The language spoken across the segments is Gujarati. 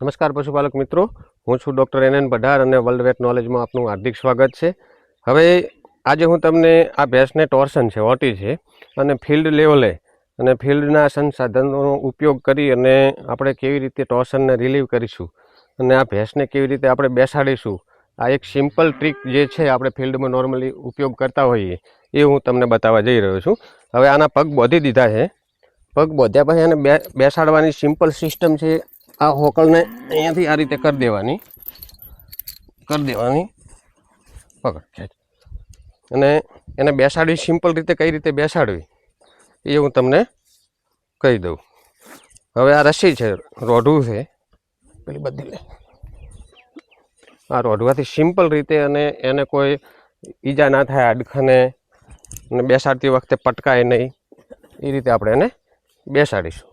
નમસ્કાર પશુપાલક મિત્રો. હું છું ડૉક્ટર એન એન બઢાર અને વર્લ્ડ વેટ નોલેજમાં આપનું હાર્દિક સ્વાગત છે. હવે આજે હું તમને આ ભેંસને ટોર્સન છે, ઓટી છે, અને ફિલ્ડ લેવલે અને ફિલ્ડના સંસાધનોનો ઉપયોગ કરી અને આપણે કેવી રીતે ટોર્સનને રિલીવ કરીશું અને આ ભેંસને કેવી રીતે આપણે બેસાડીશું, આ એક સિમ્પલ ટ્રીક જે છે આપણે ફિલ્ડમાં નોર્મલી ઉપયોગ કરતા હોઈએ એ હું તમને બતાવવા જઈ રહ્યો છું. હવે આના પગ બોધી દીધા છે. પગ બોધ્યા પછી એને બેસાડવાની સિમ્પલ સિસ્ટમ છે આ હોકળને અહીંયાથી આ રીતે કરી દેવાની. કરી દેવાની. પકડ, ખેંચ. અને એને બેસાડવી, સિમ્પલ રીતે કઈ રીતે બેસાડવી, એ હું તમને કહી દઉં. હવે આ રસી છે, રોઢું છે. પેલી બધી લે. આ રોઢવાથી સિમ્પલ રીતે અને એને કોઈ ઈજા ના થાય અડખને અને બેસાડતી વખતે પટકાય નહીં. એ રીતે આપણે એને બેસાડીશું.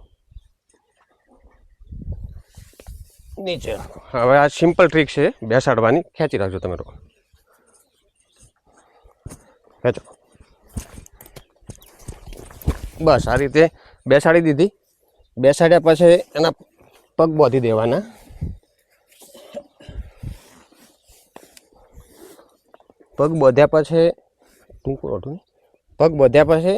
નીચે. હવે આ સિમ્પલ ટ્રીક છે. બેસાડવાની. ખેંચી રાખજો તમે લોકો. ખેંચો. બસ, આ રીતે બેસાડી દીધી. બેસાડ્યા પછી એના પગ બોધી દેવાના. પગ બોધ્યા પછી ટૂંકું ઓઢું પગ બોધ્યા પછી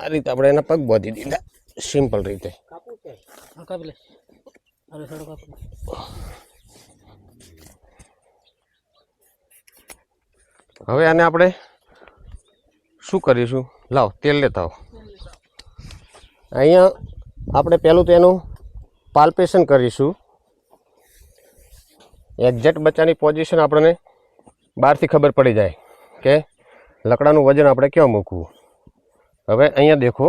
આ રીતે આપણે એના પગ બોધી દીધા. સિમ્પલ રીતે. હવે આને આપણે શું કરીશું? લાવ તેલ લેતા આવો. અહીંયા આપણે પહેલું તેનું પાલ્પેશન કરીશું. એક્ઝેક્ટ બચ્ચાની પોઝિશન આપણને બહારથી ખબર પડી જાય કે લકડાનું વજન આપણે ક્યાં મૂકવું. હવે અહીંયા દેખો.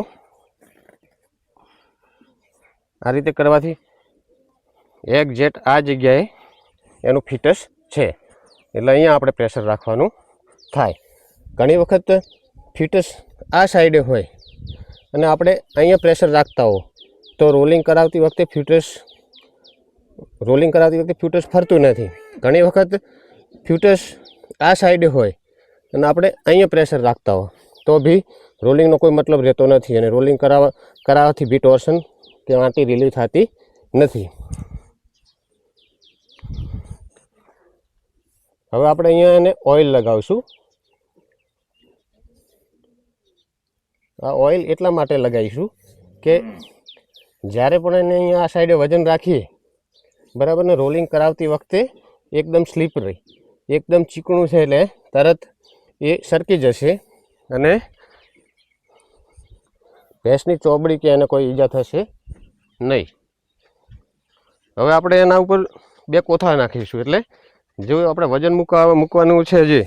આ રીતે કરવાથી એક્ઝેક્ટ આ જગ્યાએ એનું ફિટસ છે. એટલે અહીંયા આપણે પ્રેશર રાખવાનું થાય. ઘણી વખત ફિટસ આ સાઈડે હોય અને આપણે અહીંયા પ્રેશર રાખતા હો તો રોલિંગ કરાવતી વખતે ફ્યુટસ રોલિંગ કરાવતી વખતે ફ્યુટસ ફરતું નથી. ઘણી વખત ફ્યુટસ આ સાઈડે હોય અને આપણે અહીંયા પ્રેશર રાખતા હો તો બી રોલિંગનો કોઈ મતલબ રહેતો નથી અને રોલિંગ કરાવવા કરાવવાથી બી ટોર્શન કે આંટી રિલીવ થતી નથી. હવે આપણે અહીંયા એને ઓઇલ લગાવશું. આ ઓઇલ એટલા માટે લગાવીશું કે જ્યારે પણ એને અહીંયા આ સાઈડે વજન રાખીએ, બરાબર ને રોલિંગ કરાવતી વખતે એકદમ સ્લીપ રહી. એકદમ ચીકણું છે એટલે તરત એ સરકી જશે અને ભેંસની ચોબડી કે એને કોઈ ઈજા થશે? નહીં. હવે આપણે એના ઉપર બે કોથા નાખીશું. એટલે જો આપણે વજન મૂકવા મૂકવાનું છે જે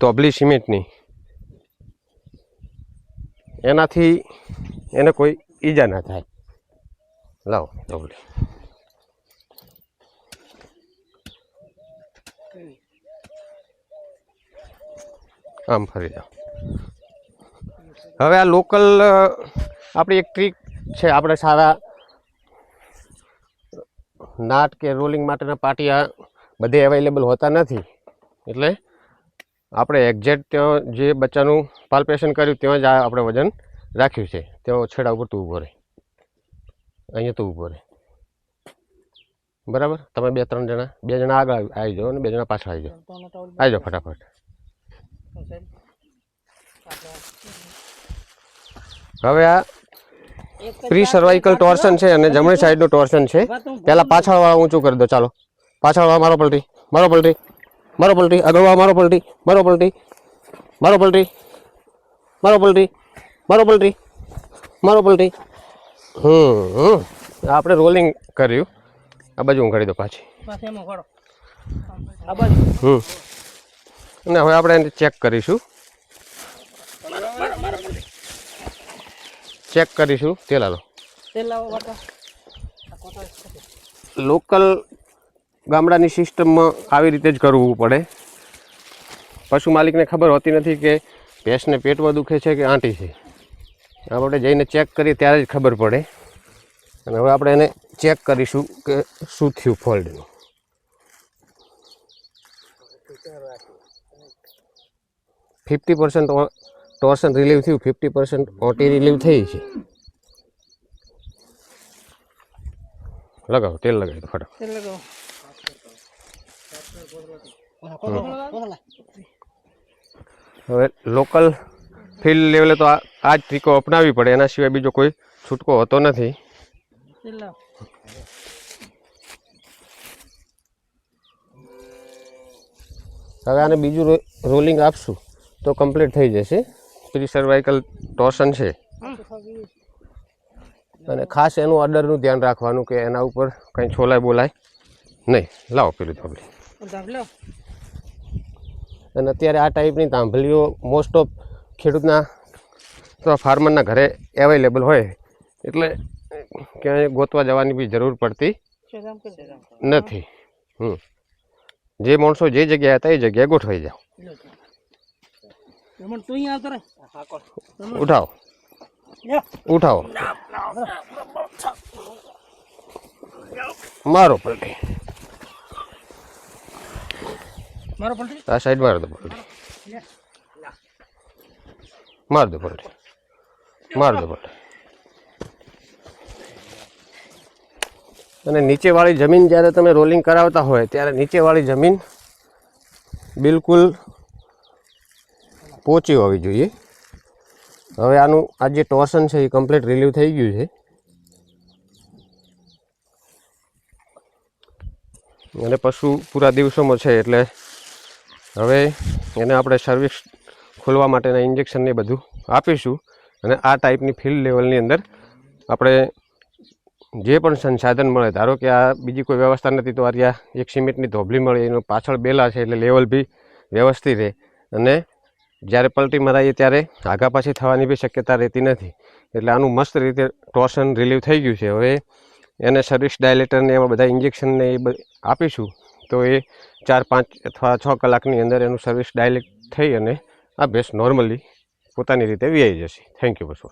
તોબલી સિમેન્ટની. એનાથી એને કોઈ ઈજા ના થાય. લાવો તોબલી આમ ફરી જાઓ હવે આ લોકલ આપણી એક ટ્રીક છે, આપણે સારા નાટ કે રોલિંગ માટેના પાટિયા બધે અવેલેબલ હોતા નથી. એટલે આપણે એક્ઝેક્ટ ત્યાં જે બચ્ચાનું પાલ્પેશન કર્યું, ત્યાં જ આપણે વજન રાખ્યું છે. ત્યાં છેડા ઉપર તું ઊભો રહે. અહીંયા તું ઊભો રહે. બરાબર? તમે બે ત્રણ જણા, બે જણા આગળ આવી- આવી જાઓ અને બે જણા પાછળ આવી જાઓ. આવી જાઓ ફટાફટ. હવે આ પ્રી સર્વાઇકલ ટોર્શન છે અને જમણી સાઈડનું ટોર્શન છે. પહેલાં પાછળવાળા ઊંચું કરી દો ચાલો. પાછળવાળા મારો પલટી મારો પલટી મારો પલટી અગળવા મારો પલટી મારો પલટી મારો પલટી મારો પલટી મારો પલટી મારો પલટી. હમ હમ. આપણે રોલિંગ કર્યું. આ બાજુ ઊંઘાડી દો પાછી. હમ. અને હવે આપણે એને ચેક કરીશું. ચેક કરીશું તેલ આલો લોકલ ગામડાની સિસ્ટમમાં આવી રીતે જ કરવું પડે. પશુ માલિકને ખબર હોતી નથી કે ભેંસને પેટમાં દુખે છે કે આંટી છે. આપણે જઈને ચેક કરીએ ત્યારે જ ખબર પડે. અને હવે આપણે એને ચેક કરીશું કે શું થયું ફોલ્ડનું. ફિફ્ટી પર્સન્ટ ટોર્શન રિલીવ થયું ફિફ્ટી પર્સન્ટ ઓટી રિલીવ થઈ છે. લગાવો તેલ લગાવી દો ફટાફટ. તેલ લગાવો. હવે લોકલ ફિલ્ડ લેવલે તો આ જ ટ્રીકો અપનાવવી પડે એના સિવાય બીજો કોઈ છૂટકો હોતો નથી. હવે આને બીજું રોલિંગ આપશું તો કમ્પ્લીટ થઈ જશે. પ્રી સર્વાઇકલ ટોર્શન છે. અને ખાસ એનું ઓર્ડરનું ધ્યાન રાખવાનું કે એના ઉપર કંઈ છોલાય બોલાય નહીં. લાવો પેલું થાંભલી. અને અત્યારે આ ટાઈપની તાંભલીઓ મોસ્ટ ઓફ ખેડૂતના અથવા ફાર્મરના ઘરે અવેલેબલ હોય. એટલે ક્યાંય ગોતવા જવાની બી જરૂર પડતી નથી. હમ. જે માણસો જે જગ્યાએ હતા એ જગ્યાએ ગોઠવાઈ જાઓ. રમણ તું અહીંયા આવતો રહે. ઉઠાવો. ઉઠાવો. મારો પલટી. મારો પલટી? આ સાઈડ માર દો પલટી. માર દો પલટી. માર દો પલટી. અને નીચેવાળી જમીન જ્યારે તમે રોલિંગ કરાવતા હોય ત્યારે નીચેવાળી જમીન બિલકુલ પોચી હોવી જોઈએ. હવે આનું આ જે ટોર્સન છે એ કમ્પ્લીટ રિલીવ થઈ ગયું છે. અને પશુ પૂરા દિવસોમાં છે એટલે હવે એને આપણે સર્વિસ ખોલવા માટેના ઇન્જેક્શન ને બધું આપીશું. અને આ ટાઈપની ફિલ્ડ લેવલની અંદર આપણે જે પણ સંસાધન મળે, ધારો કે આ બીજી કોઈ વ્યવસ્થા નથી, તો આ એક સિમેન્ટની ધોબલી મળે, એનો પાછળ બેલા છે એટલે લેવલ બી વ્યવસ્થિત રહે. અને જ્યારે પલટી મરાઈએ ત્યારે આગા પાછી થવાની બી શક્યતા રહેતી નથી. એટલે આનું મસ્ત રીતે ટોર્શન રિલીવ થઈ ગયું છે. હવે એને સર્વિસ ડાયલેટરને એવા બધા ઇન્જેક્શનને એ આપીશું, તો એ ચાર, પાંચ અથવા છ કલાકની અંદર એનું સર્વિસ ડાયલેટ થઈ અને આ ભેંસ નોર્મલી પોતાની રીતે વ્યાઈ જશે. થેન્ક યુ બસો